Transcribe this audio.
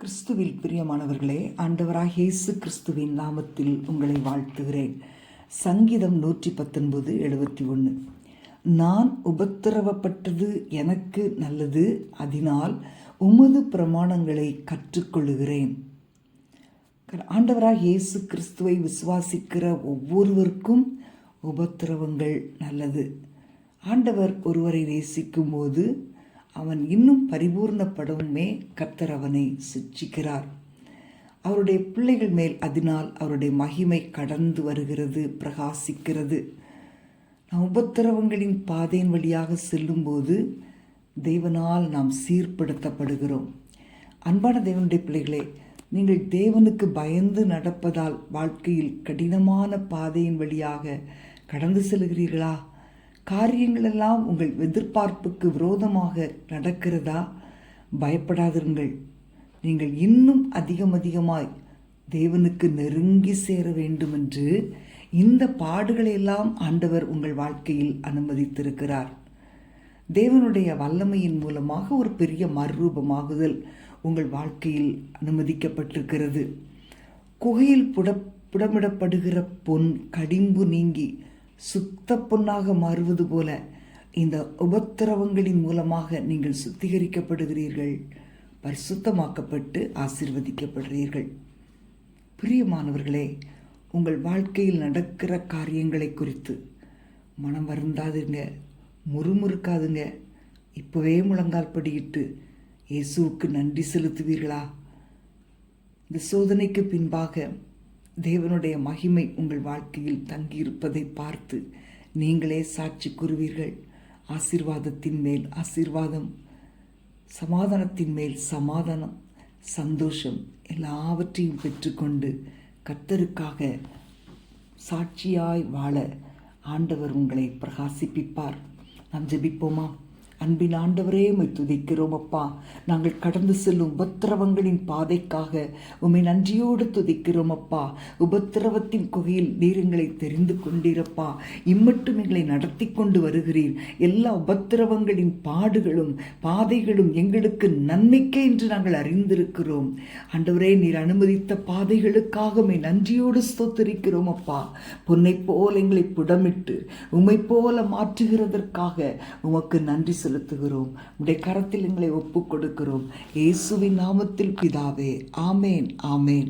கிறிஸ்துவில் பிரியமானவர்களே ஆண்டவராக இயேசு கிறிஸ்துவின் நாமத்தில் உங்களை வாழ்த்துகிறேன். சங்கீதம் நூற்றி பத்தொன்பது எழுபத்தி ஒன்று. நான் உபத்திரவப்பட்டது எனக்கு நல்லது அதனால் உமது பிரமாணங்களை கற்றுக்கொள்கிறேன் ஆண்டவராக இயேசு கிறிஸ்துவை விசுவாசிக்கிற ஒவ்வொருவருக்கும் உபத்திரவங்கள் நல்லது. ஆண்டவர் ஒருவரை நேசிக்கும் போது அவன் இன்னும் பரிபூர்ணப்படவுமே கர்த்தர் அவனை சிச்சிக்கிறார் அவருடைய பிள்ளைகள் மேல் அதனால் அவருடைய மகிமை கடந்து வருகிறது பிரகாசிக்கிறது. நாம் உபத்திரவங்களின் பாதையின் வழியாக செல்லும்போது தேவனால் நாம் சீர்படுத்தப்படுகிறோம். அன்பான தேவனுடைய பிள்ளைகளே நீங்கள் தேவனுக்கு பயந்து நடப்பதால் வாழ்க்கையில் கடினமான பாதையின் வழியாக கடந்து செல்கிறீர்களா? காரியங்களெல்லாம் உங்கள் எதிர்பார்ப்புக்கு விரோதமாக நடக்கிறதா? பயப்படாதிருங்கள். நீங்கள் இன்னும் அதிகம் அதிகமாய் தேவனுக்கு நெருங்கி சேர வேண்டும் என்று இந்த பாடுகளையெல்லாம் ஆண்டவர் உங்கள் வாழ்க்கையில் அனுமதித்திருக்கிறார். தேவனுடைய வல்லமையின் மூலமாக ஒரு பெரிய மறுரூபமாகுதல் உங்கள் வாழ்க்கையில் அனுமதிக்கப்பட்டிருக்கிறது. குகையில் புட புடமிடப்படுகிற பொன் கடிம்பு நீங்கி சுத்த பொன்னாக மாறுவது போல இந்த உபத்திரவங்களின் மூலமாக நீங்கள் சுத்திகரிக்கப்படுகிறீர்கள் பரிசுத்தமாக்கப்பட்டு ஆசிர்வதிக்கப்படுகிறீர்கள். பிரியமானவர்களே உங்கள் வாழ்க்கையில் நடக்கிற காரியங்களை குறித்து மனம் வருந்தாதுங்க முறுமுறுக்காதுங்க. இப்போவே முழங்கால் படியிட்டு இயேசுவுக்கு நன்றி செலுத்துவீர்களா? இந்த சோதனைக்கு பின்பாக தேவனுடைய மகிமை உங்கள் வாழ்க்கையில் தங்கியிருப்பதை பார்த்து நீங்களே சாட்சி கூறுவீர்கள். ஆசிர்வாதத்தின் மேல் ஆசிர்வாதம் சமாதானத்தின் மேல் சமாதானம் சந்தோஷம் எல்லாவற்றையும் பெற்றுக்கொண்டு கர்த்தருக்காக சாட்சியாய் வாழ ஆண்டவர் உங்களை பிரகாசிப்பிப்பார். நாம் ஜெபிப்போமா? அன்பின் ஆண்டவரே உம்மை துதிக்கிறோம் அப்பா. நாங்கள் கடந்து செல்லும் உபத்திரவங்களின் பாதைக்காக உம்மை நன்றியோடு துதிக்கிறோம் அப்பா. உபத்திரவத்தின் குகையில் நீரங்களை தெரிந்து கொண்டீரப்பா. இம்மட்டும் எங்களை நடத்தி கொண்டு வருகிறீர். எல்லா உபத்திரவங்களின் பாடுகளும் பாதைகளும் எங்களுக்கு நன்மைக்கே என்று நாங்கள் அறிந்திருக்கிறோம். ஆண்டவரே நீர் அனுமதித்த பாதைகளுக்காக உம்மை நன்றியோடு ஸ்தோத்தரிக்கிறோம் அப்பா. பொன்னை போல் எங்களை புடமிட்டு உம்மை போல மாற்றுகிறதற்காக உமக்கு நன்றி செலுத்துகிறோம். உடைய கரத்தில் எங்களை ஒப்புக் கொடுக்கிறோம் இயேசுவின் நாமத்தில் பிதாவே ஆமேன் ஆமேன்.